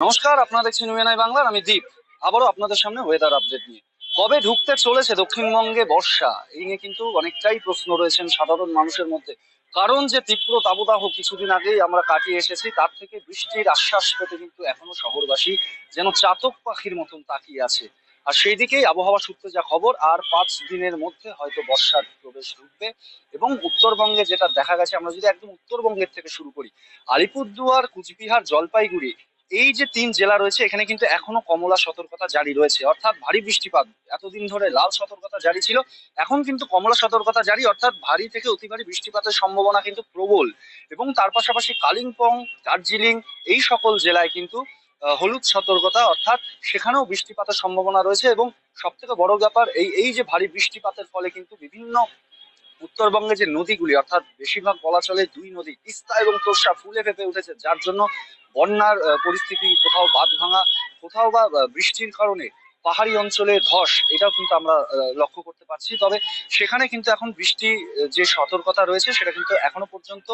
নমস্কার, আপনারা দেখছেন ইউএনআই বাংলার, আমি দীপ। আবারও আপনাদের সামনে ওয়েদার আপডেট নিয়ে। কবে ঢুকতে চলেছে দক্ষিণবঙ্গে বর্ষা? এই নিয়ে কিন্তু অনেকটাই প্রশ্ন রয়েছেন সাধারণ মানুষের মধ্যে। কারণ যে তীব্র তাবদাহ কিছুদিন আগেই আমরা কাটিয়ে এসেছি, তার থেকে বৃষ্টির আশ্বাস পেতে কিন্তু এখনও শহরবাসী যেন চাতক পাখির মতন তাকিয়ে আছে। আর সেই দিকেই আবহাওয়া সূত্রে যা খবর, আর পাঁচ দিনের মধ্যে হয়তো বর্ষার প্রবেশ ঢুকবে এবং উত্তরবঙ্গে যেটা দেখা গেছে, আমরা যদি একদম উত্তরবঙ্গের থেকে শুরু করি, আলিপুরদুয়ার, কুচবিহার, জলপাইগুড়ি এই যে তিন জেলা রয়েছে, এখানে কিন্তু এখনও কমলা সতর্কতা জারি রয়েছে। অর্থাৎ ভারী বৃষ্টিপাত, এতদিন ধরে লাল সতর্কতা জারি ছিল, এখন কিন্তু কমলা সতর্কতা জারি, অর্থাৎ ভারী থেকে অতি ভারী বৃষ্টিপাতের সম্ভাবনা কিন্তু প্রবল। এবং তার পাশাপাশি কালিম্পং, দার্জিলিং, এই সকল জেলায় কিন্তু হলুদ সতর্কতা, অর্থাৎ সেখানেও বৃষ্টিপাতের সম্ভাবনা রয়েছে। এবং সব থেকে বড় ব্যাপার, এই এই যে ভারী বৃষ্টিপাতের ফলে কিন্তু বিভিন্ন উত্তরবঙ্গে যে নদীগুলি, অর্থাৎ বেশিরভাগ বলা চলে দুই নদী, তিস্তা এবং তোর্ষা ফুলে ফেপে উঠেছে। যার জন্য বন্যার পরিস্থিতি কোথাও বাঁধ ভাঙা, কোথাও বা বৃষ্টির কারণে পাহাড়ি অঞ্চলে ধস, এটাও কিন্তু আমরা লক্ষ্য করতে পারছি। তবে সেখানে কিন্তু এখন বৃষ্টি যে সতর্কতা রয়েছে, সেটা কিন্তু এখনও পর্যন্ত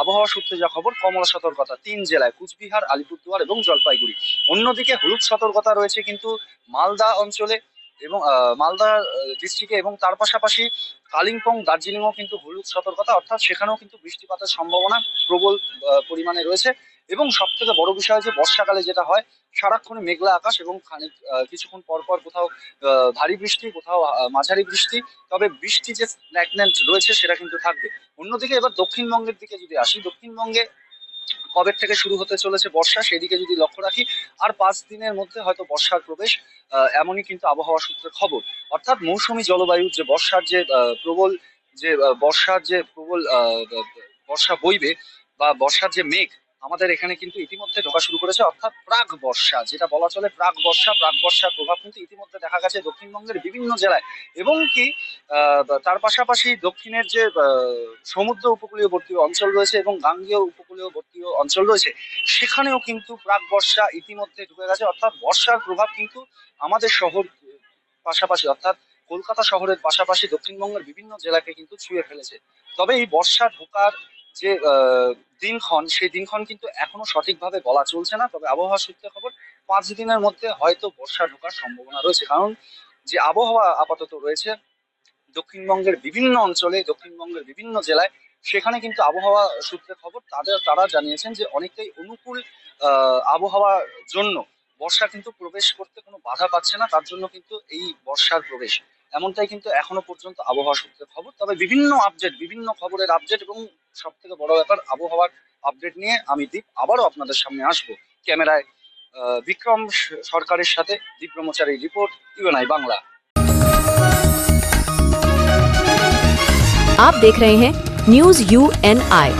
আবহাওয়া সূত্রে যা খবর, কমলা সতর্কতা তিন জেলায়, কুচবিহার, আলিপুরদুয়ার এবং জলপাইগুড়ি। অন্যদিকে হলুদ সতর্কতা রয়েছে কিন্তু মালদা অঞ্চলে এবং মালদা ডিস্ট্রিক্টে এবং তার পাশাপাশি কালিম্পং, দার্জিলিংও কিন্তু হলুদ সতর্কতা, অর্থাৎ সেখানেও কিন্তু বৃষ্টিপাতের সম্ভাবনা প্রবল পরিমাণে রয়েছে। এবং সব থেকে বড় বিষয় যে বর্ষাকালে যেটা হয়, সারাক্ষণ মেঘলা আকাশ এবং খানিক কিছুক্ষণ পর পর কোথাও ভারী বৃষ্টি, কোথাও মাঝারি বৃষ্টি। তবে বৃষ্টি যে স্ন্যাগনেন্ট রয়েছে সেটা কিন্তু থাকবে। অন্যদিকে এবার দক্ষিণবঙ্গের দিকে যদি আসি, দক্ষিণবঙ্গে কবে থেকে শুরু হতে চলেছে বর্ষা সেদিকে যদি লক্ষ্য রাখি, আর পাঁচ দিনের মধ্যে হয়তো বর্ষার প্রবেশ এমনই কিন্তু আবহাওয়া সূত্রে খবর। অর্থাৎ মৌসুমি জলবায়ুর যে বর্ষার যে প্রবল যে বর্ষার যে প্রবল বর্ষা বইবে বা বর্ষার যে মেঘ আমাদের এখানে কিন্তু ইতিমধ্যে ঢোকা শুরু করেছে, অর্থাৎ প্রাক বর্ষা। যেটা বলা চলে প্রাক বর্ষা, প্রাক বর্ষার প্রভাব কিন্তু ইতিমধ্যে দেখা গেছে দক্ষিণবঙ্গের বিভিন্ন জেলায়। এবং কি তার পাশাপাশি দক্ষিণের যে সমুদ্র উপকূলীয়বর্তী অঞ্চল রয়েছে এবং গাঙ্গেয় উপকূলীয়বর্তী অঞ্চল রয়েছে, সেখানেও কিন্তু প্রাক বর্ষা ইতিমধ্যে ঢুকে গেছে। অর্থাৎ বর্ষার প্রভাব কিন্তু আমাদের শহর পাশাপাশি, অর্থাৎ কলকাতা শহরের পাশাপাশি দক্ষিণবঙ্গের বিভিন্ন জেলাকে কিন্তু ছুঁয়ে ফেলেছে। তবে এই বর্ষা ঢোকার যে দিনক্ষণ, সেই দিনক্ষণ কিন্তু এখনও সঠিকভাবে বলা চলছে না। তবে আবহাওয়া সূত্রে খবর, পাঁচ দিনের মধ্যে হয়তো বর্ষা ঢোকার সম্ভাবনা রয়েছে। কারণ যে আবহাওয়া আপাতত রয়েছে, দক্ষিণবঙ্গের বিভিন্ন অঞ্চলে, দক্ষিণবঙ্গের বিভিন্ন জেলায়, সেখানে কিন্তু আবহাওয়া সূত্রে খবর, তাদের, তারা জানিয়েছেন যে অনেকটাই অনুকূল আবহাওয়ার জন্য বর্ষা কিন্তু প্রবেশ করতে কোনো বাধা পাচ্ছে না। তার জন্য কিন্তু এই বর্ষার প্রবেশ এমনটাই কিন্তু এখনো পর্যন্ত আবহাওয়া সূত্রে খবর তবে বিভিন্ন আপডেট বিভিন্ন খবরের আপডেট এবং সব থেকে বড় ব্যাপার আবহাওয়ার আপডেট নিয়ে আমি দীপ আবারও আপনাদের সামনে আসবো ক্যামেরায় আহ, বিক্রম স- সরকারের সাথে দীপ ব্রহ্মচারী রিপোর্ট ইউএনআই বাংলা आप देख रहे हैं न्यूज यू एन आई